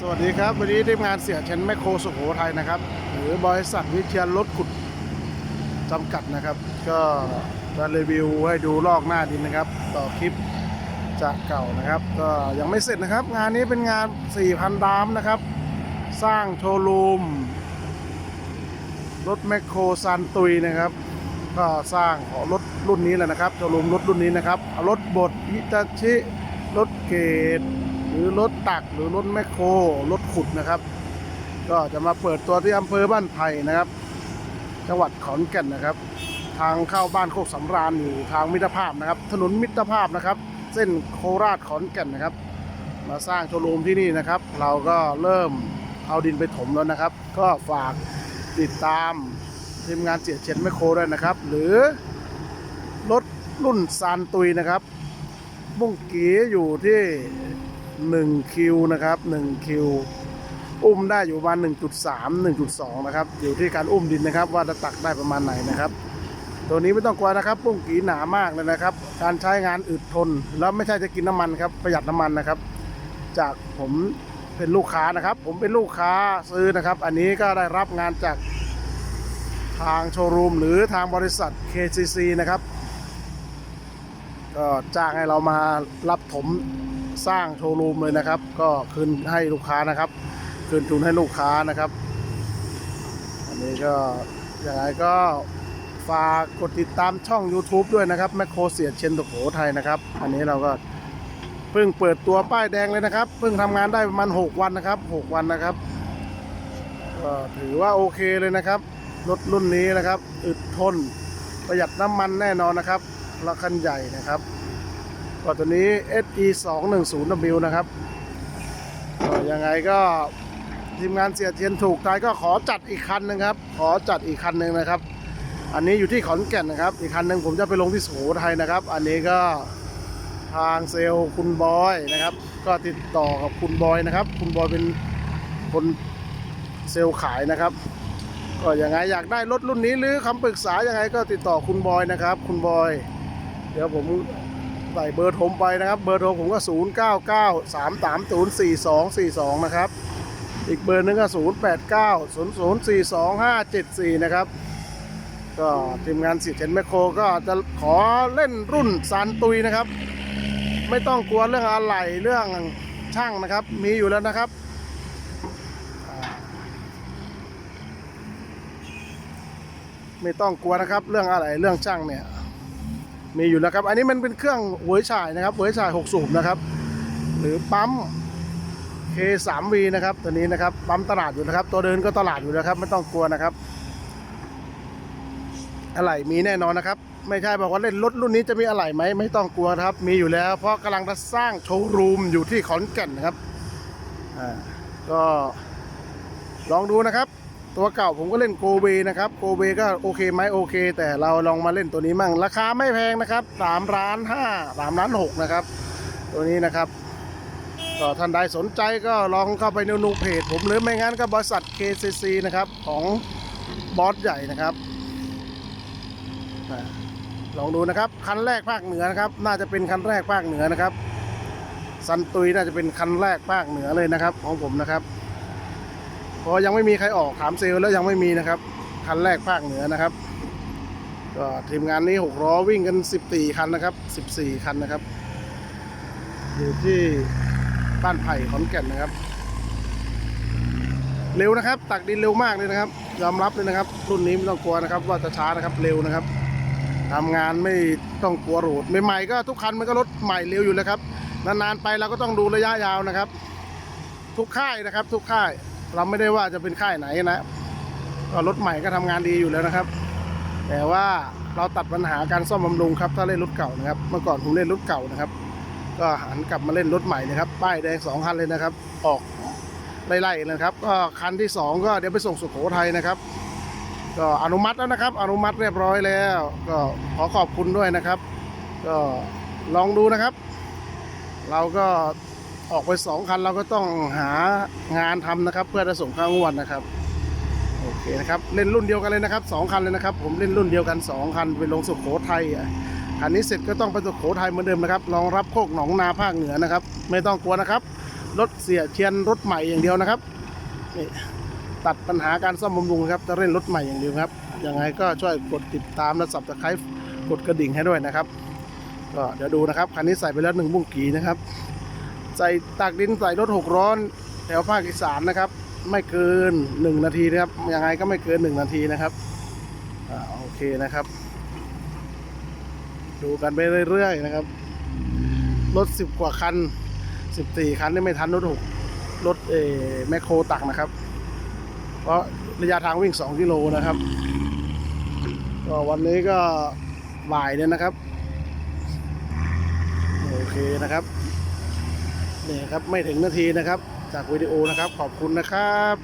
สวัสดีครับ วันนี้ทีมงานเสียเชนแมคโครสุโขทัยนะครับ หรือบริษัทวิเชียนรถขุดจำกัดนะครับ ก็จะรีวิวให้ดูลอกหน้าดินนะครับ ต่อคลิปจากเก่านะครับ ก็ยังไม่เสร็จนะครับ งานนี้เป็นงาน 4,000 ดามนะครับ สร้างโชว์รูม รถแมคโครซันตุยนะครับ ก็สร้างของรถรุ่นนี้แหละนะครับโชว์รูมรถรุ่นนี้นะครับรถบดฮิตาชิรถเกต หรือรถตักหรือรถแมคโครรถขุดนะครับ ก็จะมาเปิดตัวที่อำเภอบ้านไผ่นะครับ จังหวัดขอนแก่นนะครับ ทางเข้าบ้านโคกสำราญอยู่ทางมิตรภาพนะครับ ถนนมิตรภาพนะครับ เส้นโคราชขอนแก่นนะครับ มาสร้างโชว์รูมที่นี่นะครับ เราก็เริ่มเอาดินไปถมแล้วนะครับ ก็ฝากติดตามทีมงานเจียเชนแมคโครด้วยนะครับ หรือรถรุ่นซานตุยนะครับบุ้งกีอยู่ที่ 1คิวนะครับ1คิวอุ้มได้อยู่ประมาณ1.3 1.2 นะครับ อยู่ที่การอุ้มดินนะครับ ว่าจะตักได้ประมาณไหนนะครับ ตัวนี้ไม่ต้องกลัวนะครับปุ้งกีหนามากเลยนะครับ การใช้งานอึดทน แล้วไม่ใช่จะกินน้ำมันครับประหยัดน้ำมันนะครับ จากผมเป็นลูกค้านะครับ ผมเป็นลูกค้าซื้อนะครับ อันนี้ก็ได้รับงานจากทางโชว์รูมหรือทางบริษัท KCC นะครับก็จ้างให้เรามารับถม สร้างโชว์รูมเลยนะครับ ก็คืนให้ลูกค้านะครับ คืนทุนให้ลูกค้านะครับ อันนี้ก็อย่างไรก็ฝากกดติดตามช่อง YouTube ด้วยนะครับแมคโครเสียเชนโตโขไทยนะครับ อันนี้เราก็เพิ่งเปิดตัวป้ายแดงเลยนะครับ เพิ่งทำงานได้ประมาณ6วันนะครับ 6 วันนะครับก็ถือว่าโอเคเลยนะครับรถรุ่นนี้นะครับ อึดทน ประหยัดน้ำมันแน่นอนนะครับและคันใหญ่นะครับ ก็ตัวนี้ SE 2 1 0 W นะครับยังไงก็ทีมงานเสียเทียนถูกใจก็ขอจัดอีกคันหนึงครับ ขอจัดอีกคันหนึ่งนะครับ อันนี้อยู่ที่ขอนแก่นนะครับ อีกคันหนึ่งผมจะไปลงที่สุโขทัยนะครับ อันนี้ก็ทางเซลล์คุณบอยนะครับ ก็ติดต่อกับคุณบอยนะครับ คุณบอยเป็นคนเซลล์ขายนะครับ ก็ยังไงอยากได้รถรุ่นนี้หรือคำปรึกษายังไงก็ติดต่อคุณบอยนะครับ คุณบอย เดี๋ยวผม ใส่เบอร์โทรไปนะครับ เบอร์โทรผมก็ 0 9 9 3 3 0 4 2 4 2 นะครับ อีกเบอร์หนึงก็ 0 8 9 0 0 4 2 5 7 4 นะครับ ก็ทีมงานสิทธิ์เชนแมคโครก็จะขอเล่นรุ่นซานตุยนะครับ ไม่ต้องกลัวเรื่องอะไรเรื่องช่างนะครับ มีอยู่แล้วนะครับไม่ต้องกลัวนะครับ เรื่องอะไรเรื่องช่างเนี่ย มีอยู่แล้วครับ อันนี้มันเป็นเครื่องเวยฉายนะครับเวยฉาย 6 สูบนะครับ หรือปั๊ม K3V นะครับตัวนี้นะครับปั๊มตลาดอยู่นะครับ ตัวเดินก็ตลาดอยู่นะครับ ไม่ต้องกลัวนะครับ อะไรมีแน่นอนนะครับ ไม่ใช่บอกว่าเล่นรถรุ่นนี้จะมีอะไรไหมไม่ต้องกลัวครับ มีอยู่แล้ว เพราะกำลังจะสร้างโชว์รูมอยู่ที่ขอนแก่นนะครับอ่าก็ลองดูนะครับ ตัวเก่าผมก็เล่นโกเบนะครับโกเบก็โอเคไหมโอเค แต่เราลองมาเล่นตัวนี้มั่งราคาไม่แพงนะครับ3ล้าน5 3ล้าน6นะครับ ตัวนี้นะครับก็ท่านใดสนใจก็ลองเข้าไปในนูเพจผมหรือไม่งั้นก็บริษัท KCC นะครับของบอสใหญ่นะครับลองดูนะครับคันแรกภาคเหนือนะครับ น่าจะเป็นคันแรกภาคเหนือนะครับซันตุยน่าจะเป็นคันแรกภาคเหนือเลยนะครับ ของผมนะครับ พราะยังไม่มีใครออกถามเซลล์แล้วยังไม่มีนะครับ คันแรกภาคเหนือนะครับ ก็ทีมงานนี้หกล้อวิ่งกัน 14 คันนะครับ 14 คันนะครับ อยู่ที่บ้านไผ่ขอนแก่นนะครับ เร็วนะครับ ตักดินเร็วมากเลยนะครับ ยอมรับเลยนะครับ รุ่นนี้ไม่ต้องกลัวนะครับ ว่าจะช้านะครับเร็วนะครับทำงานไม่ต้องกลัวโหลดใหม่ๆก็ทุกคันมันก็รถใหม่เร็วอยู่แล้วครับนานๆไปเราก็ต้องดูระยะยาวนะครับ ทุกค่ายนะครับ ทุกค่าย เราไม่ได้ว่าจะเป็นค่ายไหนนะก็รถใหม่ก็ทำงานดีอยู่แล้วนะครับ แต่ว่าเราตัดปัญหาการซ่อมบำรุงครับ ถ้าเล่นรถเก่านะครับ เมื่อก่อนผมเล่นรถเก่านะครับ ก็หันกลับมาเล่นรถใหม่นะครับ ป้ายแดงสองคันเลยนะครับ ออกไล่ๆนะครับก็คันที่สองก็เดี๋ยวไปส่งสุโขทัยนะครับ ก็อนุมัติแล้วนะครับ อนุมัติเรียบร้อยแล้ว ก็ขอขอบคุณด้วยนะครับ ก็ลองดูนะครับ เราก็ ออกไปสองคันเราก็ต้องหางานทำนะครับ เพื่อจะส่งค่างวดนะครับโอเคนะครับเล่นรุ่นเดียวกันเลยนะครับสองคันเลยนะครับ ผมเล่นรุ่นเดียวกันสองคันไปลงสุโขทัยอะคันนี้เสร็จก็ต้องไปสุโขทัยเหมือนเดิมนะครับรองรับโคกหนองนาภาคเหนือนะครับ ไม่ต้องกลัวนะครับรถเสียเชียนรถใหม่อย่างเดียวนะครับนี่ตัดปัญหาการซ่อมบำรุงครับจะเล่นรถใหม่อย่างเดียวครับยังไงก็ช่วยกดติดตามและสับตะไคร้กดกระดิ่งให้ด้วยนะครับ ก็เดี๋ยวดูนะครับคันนี้ใส่ไปแล้วหนึ่งบุ้งกีนะครับ ใส่ตักดินใส่รถหกร้อน แถวภาคอีสานนะครับ ไม่เกินหนึ่งนาทีนะครับยังไงก็ไม่เกินหนึ่งนาทีนะครับอ่าโอเคนะครับ ดูกันไปเรื่อยๆนะครับรถสิบกว่าคันสิบสี่คันนี่ไม่ทันรถหกรถเอแมคโครตักนะครับ เพราะระยะทางวิ่งสองกิโลนะครับก็วันนี้ก็บ่ายเนี่ยนะครับ โอเคนะครับ นี่ครับไม่ถึงนาทีนะครับ จากวิดีโอนะครับขอบคุณนะครับ